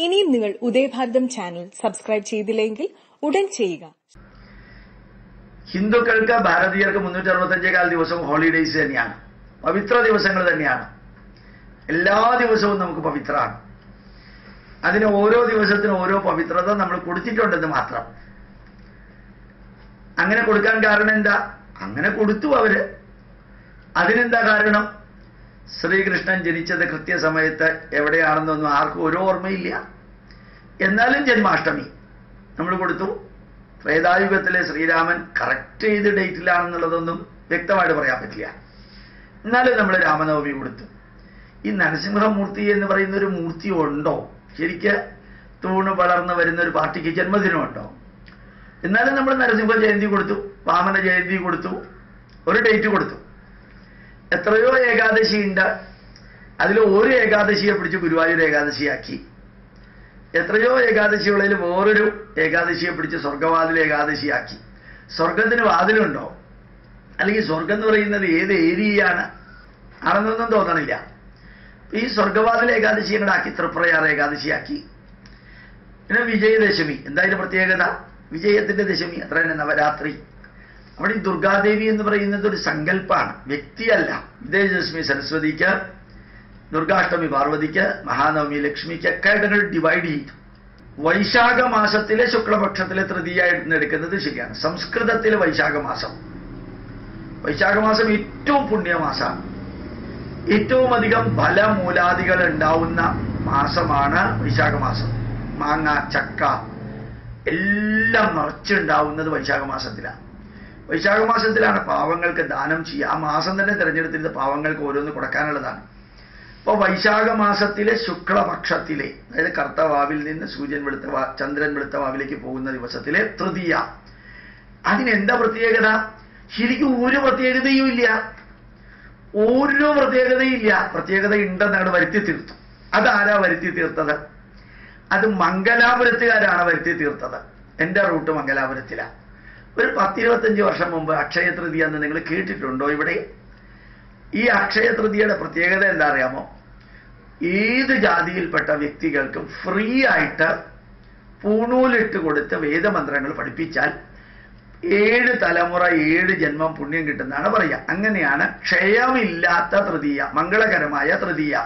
ഇനിയും നിങ്ങൾ Udayabharatham channel subscribe ചെയ്തില്ലെങ്കിൽ ഉടൻ ചെയ്യുക. ഹിന്ദുക്കൾക്ക് ഭാരതീയർക്ക് മുന്നൂറ്റി അറുപത്തഞ്ചേകാൽ ദിവസവും ഹോളിഡേയ്സ് തന്നെയാണ്. പവിത്ര ദിവസങ്ങൾ തന്നെയാണ്. എല്ലാ ദിവസവും നമുക്ക് പവിത്രമാണ്. അതിന് ഓരോ ദിവസത്തിനും ഓരോ പവിത്രത നമ്മൾ കൊടുത്തിട്ടുണ്ടെന്ന് മാത്രം. അങ്ങനെ കൊടുക്കാൻ കാരണം എന്താ? അങ്ങനെ കൊടുത്തു അവർ. അതിനെന്താ കാരണം? ശ്രീകൃഷ്ണൻ ജനിച്ചത് കൃത്യസമയത്ത് എവിടെയാണെന്നൊന്നും ആർക്കും ഒരു ഓർമ്മയില്ല. എന്നാലും ജന്മാഷ്ടമി. നമ്മൾ കൊടുത്തു. ത്രേതായുഗത്തിലെ ശ്രീരാമൻ കറക്റ്റ് ചെയ്ത് ഡേറ്റിലാണെന്നുള്ളതൊന്നും വ്യക്തമായിട്ട് പറയാൻ പറ്റില്ല. എന്നാലും നമ്മൾ രാമനവമി കൊടുത്തു. ഈ നരസിംഹമൂർത്തി എന്ന് പറയുന്ന ഒരു മൂർത്തി ഉണ്ടോ? ശരിക്ക് തൂണ് വളർന്നു വരുന്ന ഒരു പാർട്ടിക്ക് ജന്മദിനമുണ്ടോ? എന്നാലും നമ്മൾ നരസിംഹ ജയന്തി കൊടുത്തു. വാമന ജയന്തി കൊടുത്തു. ഒരു ഡേറ്റ് കൊടുത്തു. എത്രയോ ഏകാദശി ഉണ്ട് അതിൽ ഒരു ഏകാദശിയെ പിടിച്ച് ഗുരുവായൂർ ഏകാദശിയാക്കി. എത്രയോ ഏകാദശികളിൽ വേറൊരു ഏകാദശിയെ പിടിച്ച് സ്വർഗവാതിൽ ഏകാദശിയാക്കി. സ്വർഗത്തിന് വാതിലുണ്ടോ? അല്ലെങ്കിൽ സ്വർഗം എന്ന് പറയുന്നത് ഏത് ഏരിയയാണ്? ആണെന്നൊന്നും തോന്നണില്ല. ഈ സ്വർഗവാതിൽ ഏകാദശി അങ്ങോട്ടാക്കി തൃപ്രയാർ ഏകാദശിയാക്കി. പിന്നെ വിജയദശമി. എന്തായാലും പ്രത്യേകത? വിജയത്തിന്റെ ദശമി അത്ര തന്നെ നവരാത്രി. അവിടെ ഈ ദുർഗാദേവി എന്ന് പറയുന്നത് ഒരു സങ്കല്പമാണ് വ്യക്തിയല്ല. വിജയദശമി സരസ്വതിക്ക് ദുർഗാഷ്ടമി പാർവതിക്ക് മഹാനവമി ലക്ഷ്മിക്ക് ഒക്കെ ഇടങ്ങൾ ഡിവൈഡ് ചെയ്തു. വൈശാഖ മാസത്തിലെ ശുക്ലപക്ഷത്തിലെ തൃതീയായിട്ട് എടുക്കുന്നത് ശരിയാണ്. സംസ്കൃതത്തിലെ വൈശാഖ മാസം വൈശാഖ മാസം ഏറ്റവും പുണ്യമാസമാണ് ഏറ്റവും അധികം ഫലമൂലാദികൾ ഉണ്ടാവുന്ന മാസമാണ് വൈശാഖ മാസം മാങ്ങ ചക്ക എല്ലാം നിറച്ചുണ്ടാവുന്നത് വൈശാഖ മാസത്തിലാണ് വൈശാഖ മാസത്തിലാണ് പാവങ്ങൾക്ക് ദാനം ചെയ്യുക. ആ മാസം തന്നെ തിരഞ്ഞെടുത്തിരുന്ന പാവങ്ങൾക്ക് ഓരോന്ന് കൊടുക്കാനുള്ളതാണ്. അപ്പോൾ വൈശാഖ മാസത്തിലെ ശുക്ലപക്ഷത്തിലെ അതായത് കർത്തവാവിൽ നിന്ന് സൂര്യൻ വെളുത്ത ചന്ദ്രൻ വെളുത്ത വാവിലേക്ക് പോകുന്ന ദിവസത്തിലെ തൃതീയ. അതിനെന്താ പ്രത്യേകത? ശരിക്കും ഒരു പ്രത്യേകതയും ഇല്ല. ഒരു പ്രത്യേകതയും ഇല്ല. പ്രത്യേകത ഉണ്ടെന്ന് അവിടെ വരുത്തി തീർത്തു അതാരാ വരുത്തി തീർത്തത്? അത് മംഗലാപുരത്തുകാരാണ് വരുത്തി തീർത്തത്. എന്റെ റൂട്ട് മംഗലാപുരത്തിലാണ് ഒരു പത്തിരുപത്തഞ്ച് വർഷം മുമ്പ് അക്ഷയ തൃതീയ എന്ന് നിങ്ങൾ കേട്ടിട്ടുണ്ടോ ഇവിടെ? ഈ അക്ഷയ തൃതീയയുടെ പ്രത്യേകത എന്താ അറിയാമോ ഏത് ജാതിയിൽപ്പെട്ട വ്യക്തികൾക്കും ഫ്രീ ആയിട്ട് പൂണൂലിട്ട് കൊടുത്ത് വേദമന്ത്രങ്ങൾ പഠിപ്പിച്ചാൽ ഏഴ് തലമുറ ഏഴ് ജന്മം പുണ്യം കിട്ടുന്നതാണ് പറയുക. അങ്ങനെയാണ് ക്ഷയമില്ലാത്ത തൃതീയ മംഗളകരമായ തൃതീയ.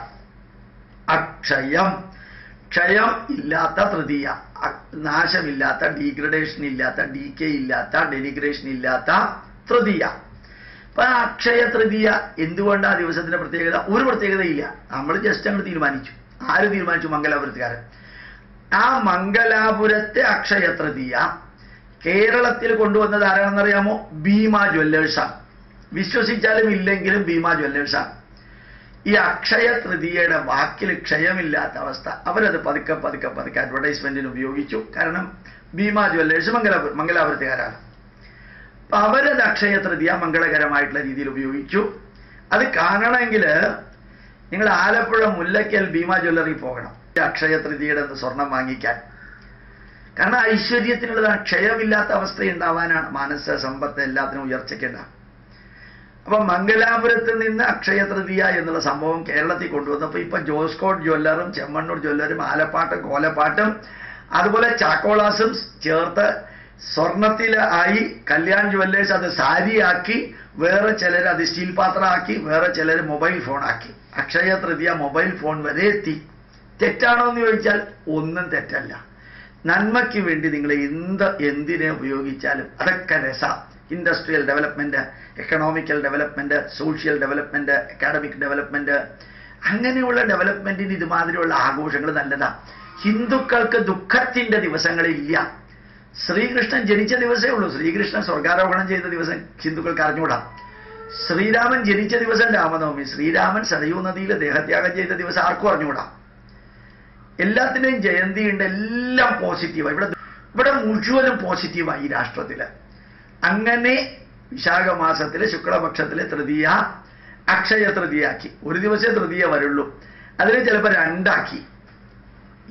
അക്ഷയം. ക്ഷയം ഇല്ലാത്ത തൃതീയ. നാശമില്ലാത്ത ഡീഗ്രഡേഷൻ ഇല്ലാത്ത ഡി കെ ഇല്ലാത്ത ഡെലിഗ്രേഷൻ ഇല്ലാത്ത തൃതീയ. അപ്പൊ അക്ഷയ തൃതീയ എന്തുകൊണ്ട് ആ ദിവസത്തിന്റെ പ്രത്യേകത? ഒരു പ്രത്യേകതയില്ല. നമ്മൾ ജസ്റ്റ് അങ്ങ് തീരുമാനിച്ചു. ആര് തീരുമാനിച്ചു? മംഗലാപുരത്തുകാരൻ. ആ മംഗലാപുരത്തെ അക്ഷയ തൃതീയ കേരളത്തിൽ കൊണ്ടുവന്നത് ആരാണെന്നറിയാമോ? ഭീമ ജ്വല്ലേഴ്സാണ്. വിശ്വസിച്ചാലും ഇല്ലെങ്കിലും ഭീമ ജ്വല്ലേഴ്സാണ്. ഈ അക്ഷയ തൃതീയയുടെ വാക്കിൽ ക്ഷയമില്ലാത്ത അവസ്ഥ. അവരത് പതുക്കെ പതുക്കെ പതുക്കെ അഡ്വർടൈസ്മെന്റിന് ഉപയോഗിച്ചു. കാരണം ഭീമ ജ്വല്ലേഴ്സ് മംഗലാപുരം മംഗലാപുരത്തുകാരാണ്. അപ്പൊ അവരത് അക്ഷയ തൃതീയ മംഗളകരമായിട്ടുള്ള രീതിയിൽ ഉപയോഗിച്ചു. അത് കാണണമെങ്കിൽ നിങ്ങൾ ആലപ്പുഴ മുല്ലയ്ക്കൽ ഭീമ ജ്വല്ലറി പോകണം. അക്ഷയ തൃതീയയുടെ സ്വർണം വാങ്ങിക്കാൻ. കാരണം ഐശ്വര്യത്തിനുള്ളതാണ്. ക്ഷയമില്ലാത്ത അവസ്ഥ ഉണ്ടാവാനാണ് മനസ്സ് സമ്പത്ത് എല്ലാത്തിനും ഉയർച്ചയ്ക്കുണ്ടാകും അപ്പൊ മംഗലാപുരത്ത് നിന്ന് അക്ഷയ തൃതീയ എന്നുള്ള സംഭവം കേരളത്തിൽ കൊണ്ടുവന്നപ്പോൾ ഇപ്പൊ ജോസ്കോട്ട് ജ്വല്ലറും ചെമ്മണ്ണൂർ ജ്വല്ലറും ആലപ്പാട്ടും കോലപ്പാട്ടും അതുപോലെ ചാക്കോളാസും ചേർത്ത് സ്വർണത്തിലായി കല്യാൺ ജ്വല്ലേഴ്സ് അത് സാരിയാക്കി വേറെ ചിലർ അത് സ്റ്റീൽ പാത്രമാക്കി വേറെ ചിലർ മൊബൈൽ ഫോണാക്കി അക്ഷയ തൃതീയ മൊബൈൽ ഫോൺ വരെ എത്തി. തെറ്റാണോ എന്ന് ചോദിച്ചാൽ ഒന്നും തെറ്റല്ല. നന്മയ്ക്ക് വേണ്ടി നിങ്ങൾ എന്ത് എന്തിനെ ഉപയോഗിച്ചാലും അതൊക്കെ രസ. Industrial development economical development social development academic development അങ്ങനെയുള്ള ഡെവലപ്മെന്റിന് ഇതുമാതിരിയുള്ള ആഘോഷങ്ങൾ നല്ലതാ. ഹിന്ദുക്കൾക്ക് ദുഃഖത്തിന്റെ ദിവസങ്ങളില്ല ശ്രീകൃഷ്ണൻ ജനിച്ച ദിവസമേ ഉള്ളൂ. ശ്രീകൃഷ്ണൻ സ്വർഗാരോഹണം ചെയ്ത ദിവസം ഹിന്ദുക്കൾക്ക് അറിഞ്ഞുകൂടാ. ശ്രീരാമൻ ജനിച്ച ദിവസം രാമനവമി ശ്രീരാമൻ സരയൂ നദിയിൽ ദേഹത്യാഗം ചെയ്ത ദിവസം ആർക്കും അറിഞ്ഞുകൂടാ. ജയന്തി ജയന്തിയുണ്ട് എല്ലാം പോസിറ്റീവാണ് ഇവിടെ ഇവിടെ മുഴുവനും പോസിറ്റീവായി ഈ രാഷ്ട്രത്തിൽ. അങ്ങനെ വിശാഖ മാസത്തിലെ ശുക്ലപക്ഷത്തിലെ തൃതീയ അക്ഷയ തൃതീയാക്കി. ഒരു ദിവസേ തൃതീയ വരുള്ളൂ. അതിന് ചിലപ്പോൾ രണ്ടാക്കി.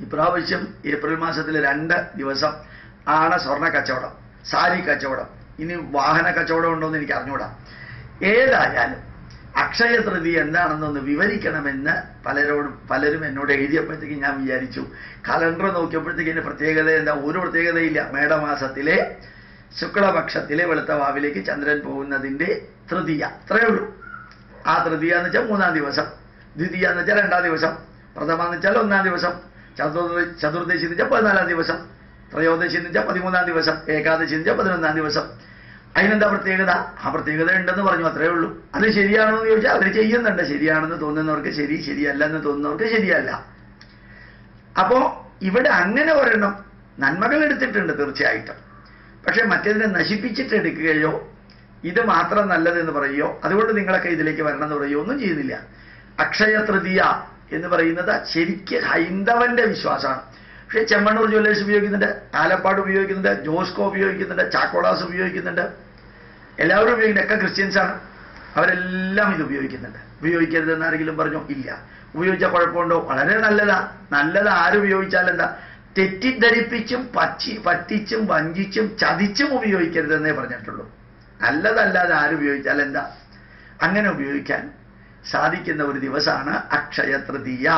ഇപ്രാവശ്യം ഏപ്രിൽ മാസത്തിലെ രണ്ട് ദിവസം ആണ് സ്വർണ കച്ചവടം സാരി കച്ചവടം. ഇനി വാഹന കച്ചവടം ഉണ്ടോ എന്ന് എനിക്ക് അറിഞ്ഞൂടാ. ഏതായാലും അക്ഷയ തൃതീയ എന്താണെന്നൊന്ന് വിവരിക്കണമെന്ന് പലരോടും പലരും എന്നോട് എഴുതിയപ്പോഴത്തേക്ക് ഞാൻ വിചാരിച്ചു. കലണ്ടർ നോക്കിയപ്പോഴത്തേക്ക് ഇതിന്റെ പ്രത്യേകത എന്താ? ഒരു പ്രത്യേകതയില്ല. മേടമാസത്തിലെ ശുക്ലപക്ഷത്തിലെ വെളുത്ത വാവിലേക്ക് ചന്ദ്രൻ പോകുന്നതിന്റെ തൃതീയ. അത്രയേ ഉള്ളൂ. ആ തൃതീയ എന്ന് വെച്ചാൽ മൂന്നാം ദിവസം. ദ്വിതീയ എന്ന് വെച്ചാൽ രണ്ടാം ദിവസം. പ്രഥമ എന്ന് വെച്ചാൽ ഒന്നാം ദിവസം. ചതുർദ ചതുർദശി എന്ന് വെച്ചാൽ പതിനാലാം ദിവസം. ത്രയോദശി എന്ന് വെച്ചാൽ പതിമൂന്നാം ദിവസം. ഏകാദശി എന്ന് വെച്ചാൽ പതിനൊന്നാം ദിവസം. അതിനെന്താ പ്രത്യേകത? ആ പ്രത്യേകത ഉണ്ടെന്ന് പറഞ്ഞു. അത്രയേ ഉള്ളൂ. അത് ശരിയാണോ എന്ന് ചോദിച്ചാൽ അവർ ചെയ്യുന്നുണ്ട്. ശരിയാണെന്ന് തോന്നുന്നവർക്ക് ശരി ശരിയല്ല എന്ന് തോന്നുന്നവർക്ക് ശരിയല്ല. അപ്പോ ഇവിടെ അങ്ങനെ ഒരെണ്ണം നന്മകൾ എടുത്തിട്ടുണ്ട് തീർച്ചയായിട്ടും. പക്ഷെ മറ്റേതിനെ നശിപ്പിച്ചിട്ട് എടുക്കുകയോ ഇത് മാത്രം നല്ലതെന്ന് പറയുകയോ അതുകൊണ്ട് നിങ്ങളൊക്കെ ഇതിലേക്ക് വരണം എന്ന് പറയുകയോ ഒന്നും ചെയ്യുന്നില്ല. അക്ഷയ തൃതീയ എന്ന് പറയുന്നത് ശരിക്ക് ഹൈന്ദവന്റെ വിശ്വാസമാണ്. പക്ഷെ ചെമ്മണ്ണൂർ ജ്വല്ലേഴ്സ് ഉപയോഗിക്കുന്നുണ്ട് ആലപ്പാട് ഉപയോഗിക്കുന്നുണ്ട് ജോസ്കോ ഉപയോഗിക്കുന്നുണ്ട് ചാക്കോളാസ് ഉപയോഗിക്കുന്നുണ്ട്. എല്ലാവരും ഉപയോഗിക്കുന്നുണ്ട് ഒക്കെ ക്രിസ്ത്യൻസാണ് അവരെല്ലാം ഇത് ഉപയോഗിക്കുന്നുണ്ട്. ഉപയോഗിക്കരുതെന്ന് ആരെങ്കിലും പറഞ്ഞു? ഇല്ല. ഉപയോഗിച്ച കുഴപ്പമുണ്ടോ? വളരെ നല്ലതാ. നല്ലത് ആരുപയോഗിച്ചാൽ എന്താ? തെറ്റിദ്ധരിപ്പിച്ചും പച്ചി പറ്റിച്ചും വഞ്ചിച്ചും ചതിച്ചും ഉപയോഗിക്കരുതെന്നേ പറഞ്ഞിട്ടുള്ളൂ. നല്ലതല്ലാതെ ആരുപയോഗിച്ചാൽ എന്താ? അങ്ങനെ ഉപയോഗിക്കാൻ സാധിക്കുന്ന ഒരു ദിവസമാണ് അക്ഷയ തൃതീയ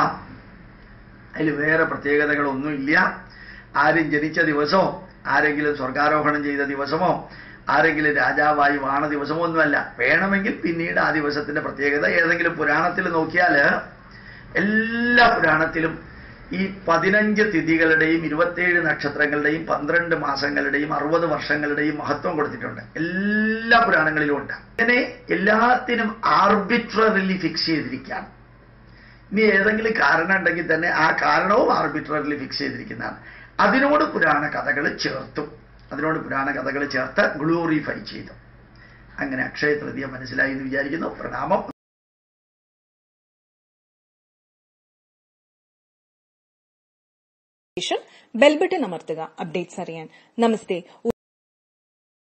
അതിൽ വേറെ പ്രത്യേകതകളൊന്നുമില്ല ആരും ജനിച്ച ദിവസമോ ആരെങ്കിലും സ്വർഗാരോഹണം ചെയ്ത ദിവസമോ ആരെങ്കിലും രാജാവായി വാണ ദിവസമോ ഒന്നുമല്ല. വേണമെങ്കിൽ പിന്നീട് ആ ദിവസത്തിന്റെ പ്രത്യേകത ഏതെങ്കിലും പുരാണത്തിൽ നോക്കിയാൽ എല്ലാ പുരാണത്തിലും ഈ പതിനഞ്ച് തിഥികളുടെയും ഇരുപത്തേഴ് നക്ഷത്രങ്ങളുടെയും പന്ത്രണ്ട് മാസങ്ങളുടെയും അറുപത് വർഷങ്ങളുടെയും മഹത്വം കൊടുത്തിട്ടുണ്ട്. എല്ലാ പുരാണങ്ങളിലും ഉണ്ട്. അങ്ങനെ എല്ലാത്തിനും ആർബിട്രറിലി ഫിക്സ് ചെയ്തിരിക്കുകയാണ്. ഇനി ഏതെങ്കിലും കാരണം ഉണ്ടെങ്കിൽ തന്നെ ആ കാരണവും ആർബിട്രറിലി ഫിക്സ് ചെയ്തിരിക്കുന്നതാണ്. അതിനോട് പുരാണ കഥകൾ ചേർത്തു. അതിനോട് പുരാണ കഥകൾ ചേർത്ത് ഗ്ലോറിഫൈ ചെയ്തു. അങ്ങനെ അക്ഷയ തൃതീയ മനസ്സിലായി എന്ന് വിചാരിക്കുന്നു. പ്രണാമം. ബെൽ ബട്ടൺ അമർത്തുക. അപ്ഡേറ്റ്സ് അറിയാൻ. നമസ്തേ.